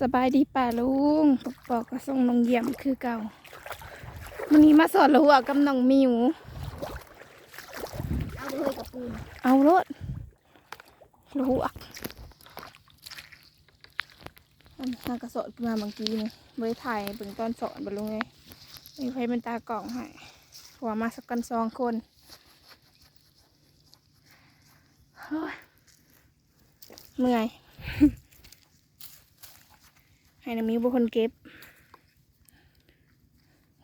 สบายดีป่าลุงปกปอกก็ส่งน้องเยี่ยมคือเก่าวันนี้มาสอนละหัวกับน้องมิว เอาเลยกับปูนเอารถละหัวอันนางกระสอนมาบางทีนี่ไว้ถ่ายเบิ่งตอนสอนบลุงไงมีใครเป็นตากล่องให้หัวมาสักกันสองคนเฮ้ยเมื่อย ให้น้ำมิวเป็นคนเก็บ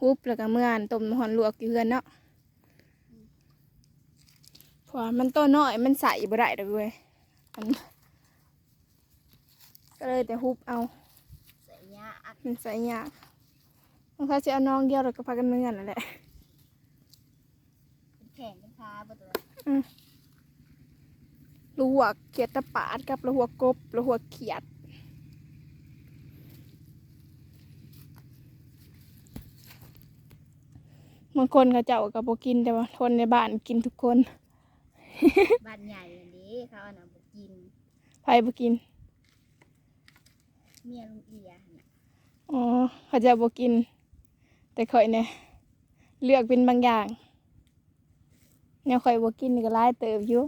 ฮุบแล้วก็เมื่อนต้มน้ำหอนลวกอยู่เฮือนเนาะเพราะว่ามันตัวน้อยมันใส่บ่ได้ดอกเว้ยมันก็เลยแต่ฮุบเอาใส่ยาอัดมันใส่ยากบางครั้งจะเอาน้องเดียวแล้วก็พากันเมื่อนนั่นแหละเป็นแข่งเป็นพาบ่ตัวลูหัวเขียดตะปาดกับลูหัวกบลูหัวเขียด บางคนเขาเจ้าก็บ่กินแต่ว่าคนในบ้านกินทุกคนบ้านใหญ่อันนี้เขาเอาน่ะบ่กินใครบ่กิน เมียลุงเอียหั่นน่ะอ๋อเขาจะบ่กิน แต่ข่อยเนี่ยเลือกเป็นบางอย่างแนวข่อยบ่กินนี่ก็หลายเติบอยู่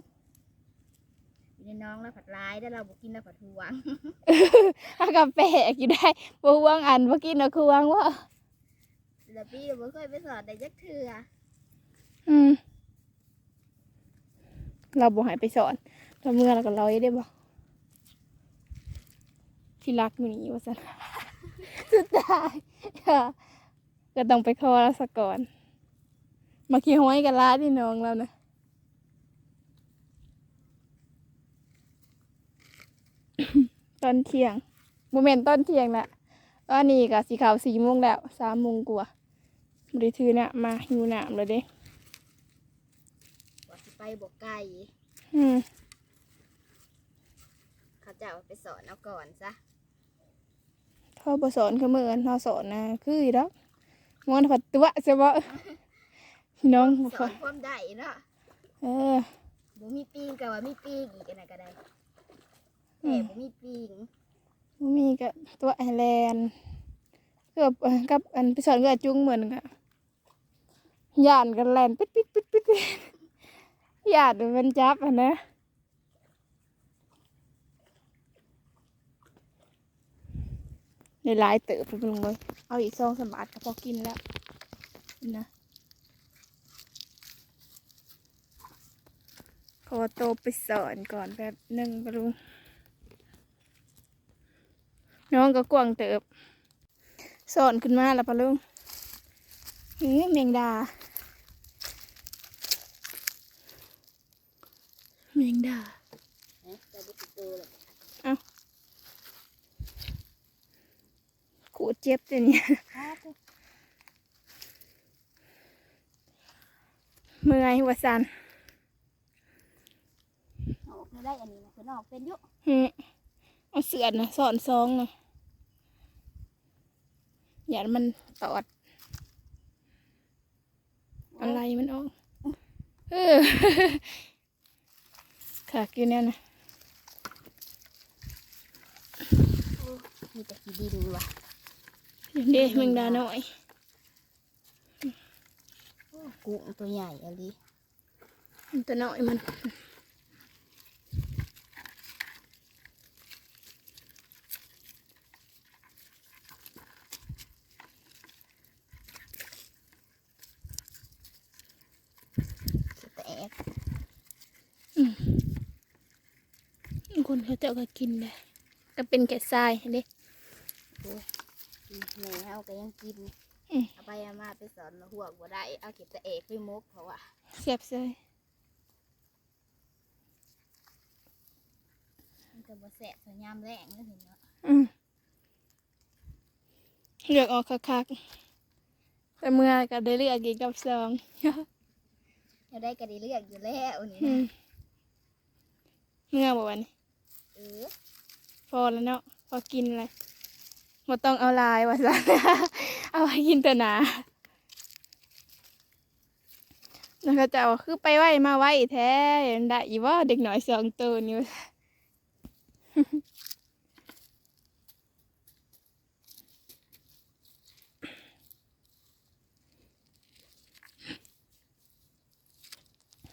อยู่ในน้องแล้วผัดร้ายแล้วเราบ่กินแล้วผัดหวง ถ้ากับแปลกอยู่ได้บ่ห่วงอันบ่กินเอาคือหวงว่า แล้วพี่เราบ่เคยไปสอนได้จักเทื่ออืมเราบ่ให้ไปสอนเราเมื่อเราก็ร้อยได้บ่ที่รักอยู่นี่ว่าซั่นสุดท้ายค่ะก็ต้องไปคอแล้วสักก่อน มาขี้ห้อยกันล้าที่น้องเรานะตอนเที่ยงโมเมนตอนเที่ยงแหละตอนนี้ก็สีขาวสี่โมงแล้วสามโมงกว่า บริทือเนี่ยมาหิวน้ำเลยเด้ว่าสิไปบ่ไกลอืมเขาจะเอาไปสอนเอาก่อนซะเขาบสอนเขาเมื่อนเขาสอนนะคืออีดอกมอนผัดตัวใช่ปะพี่น้องบ่สค่ออนยความได้เนาะเออบ่มีปีงก็ว่ามีปีงอีกอันน่ะก็ได้อืแต่มบ่มีปีงบ่มีก็ตัวไอแลนด์เกือบเอ่อกับอันไปสอนกับอาจุ้งเหมือนกัน ย่านกันแลนปิดปิดปิดปิดย่านมันจับอะนะในหลายเติบไปลงเลยเอาอีกซองสมบาทก็พอกินแล้วนะขอโตไปสอนก่อนแบบหนึ่งไปลุงน้องก็กวางเติบสอนขึ้นมาแล้วปะลุง นี่เมียงดาเมียงดาเอ๊ะแต่บ่สิโตแล้วขูดเจ็บตัวเนี่ยครับเมื่อยหัวสันออกไม่ได้อันนี้นะคือนอกเป็นอยุฮึเอาเสือนะสอนซองนะอย่าให้มันตอด อะไรมันออกเออค่ะกินเนี่ยนะมีแต่ขี้ดินว่ะเด้เมียงดาหน่อยกุ้งตัวใหญ่อะไรมันตัวน้อยมัน สแตก คนเขาเจ้าก็กินได้ก็เป็นแกะทรายเด้แม่เอาก็ยังกินอืมเอาไปเอามาไปสอนมาหัวกบ่ได้ เอาเก็บตะเอกไปมกเพราะว่าเสียบใส่มันจะบ่แสบสวยยามแรงแล้วเห็นเนาะอืมเลือกออกคักๆแต่เมื่อก็ได้เลือกกินกับซองเราได้ก็ได้เลือกอยู่แล้วนี่อืนะมเมื่อบ่วันนี้ ออพอแล้วเนาะพอกินเลยหมดต้องเอาลายว่าซะเอาไว้กินเถอะนาแล้วก็จะคือไปไหวมาไหวแท้ได้อีว่าเด็กหน่อยสองตัวนี่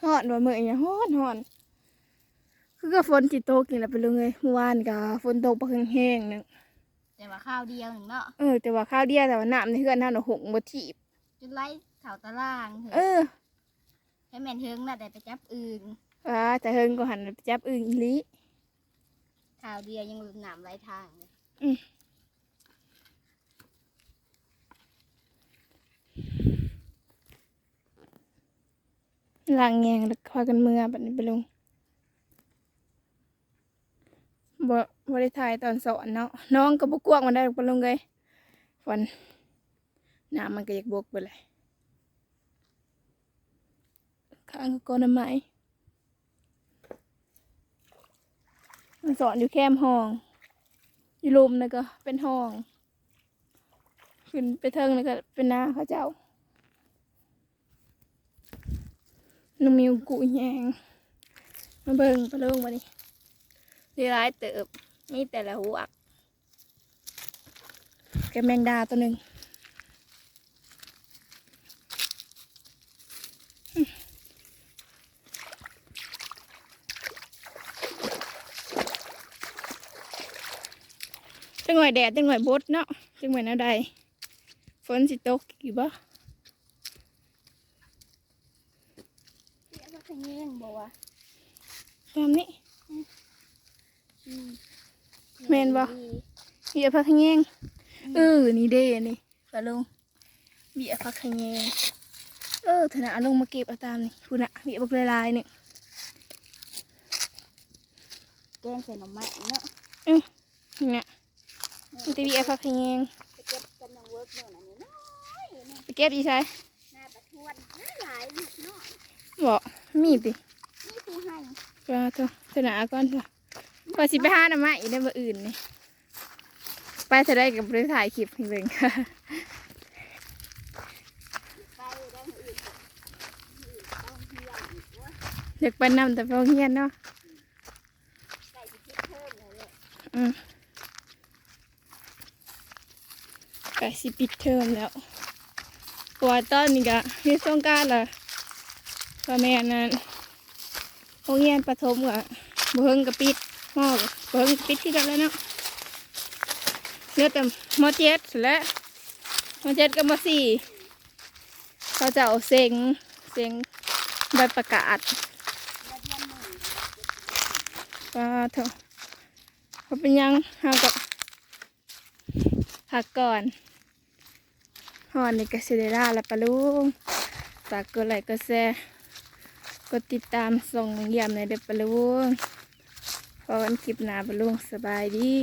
หอนว่ามืออย่หอนหอน คือก็ฝนสิตกนี่แหละไปเลยเมื่อวานก็ฝนตกบ่แห้งๆนึงแต่ว่าข้าวเดียวหนึ่งเนาะเออแต่ว่าข้าวเดียวแต่ว่าน้ำในเฮือนเฮาน่ะหงบ่ถีบจุดไล่เข่าตารางเถเออะอให้แม่นเทิงน่ะแต่ไปจับอื่นว่าแต่เฮิงก็หันไปจับอึ่งอีหลีข้าวเดียวยังหลุดหนามไร้ทางเลยล้างแยงแล้วก็พากันเมื่อบัดนี้ไปลง บ่บ่ได้ถ่ายตอนสอนเนาะน้องก็บ่กวางมันได้ปลงเลยฝนน้ำมันก็อยากบวกไปเลยข้างก็กนน้ำไม้มันสอนอยู่แคมห้องอยู่ลุมนะก็เป็นห้องขึ้นไปเทิงแล้วก็เป็นนาเขาเจ้าน้องมิวกุแยงมาเบิ่งไปเริ่มมาดิ ดีร้ายเติบมีแต่ละหัวกแกบแมงดาตัวหนึ่งจังหน่อยแดดจังหน่อยบดเนาะจังหน่อยแนวใดฝนสิตกอยู่บ่เรียกว่าขยี้งบอกว่าตามนี้อืม แม่นบ่ เบียพักขะแยงเออ นี่เด้นี่ปลาลุงเบียพักขะแยงเออธนาเอาลงมาเก็บเอาตามนี่คุณอะเบียบักลายๆนี่แกงใส่หน่อไม้เนาะนี่นะมันจะเบียพักขะแยงไปเก็บกันน้องเวิร์กเมื่อนั้นนี่เนาะไปเก็บดีใช่หน้าตะทวนหลายๆเนาะบอกมีดินี่คือให้ก็เถอะธนาก่อนเถอะ พอสิไปหาหน่อไม้ได้บ่อื่นนี่ไปจะได้กับบริถ่ายคลิปเบิ่งค่ะอยากไปนำแต่พอเงียนเนาะใส่สิปิดเทอมแล้วเพราะว่าตอนนี้ก็มีสงการละพ่อแม่นั้นโรงเรียนประถมก็บ่เฮิงก็ปิด มอก็บ่เฮิงปิดที่กันแล้วเนาะเหลือแต่มอเจ็ดแล้วมเจ็ดกับมอสี่เขาจะเอาเซ็งเซ็งใบประกาศแล้วเดือนหนึ่งก็เถอะเขาเป็นยังเฮาก็พักก่อนหอนนี่ก็สิได้ลาแล้วปะลุงฝากกดไลค์กดแชร์กดติดตามส่งเยี่ยมในเด็กปะลุง พอกันคลิปหน้าปะลุงสบายดี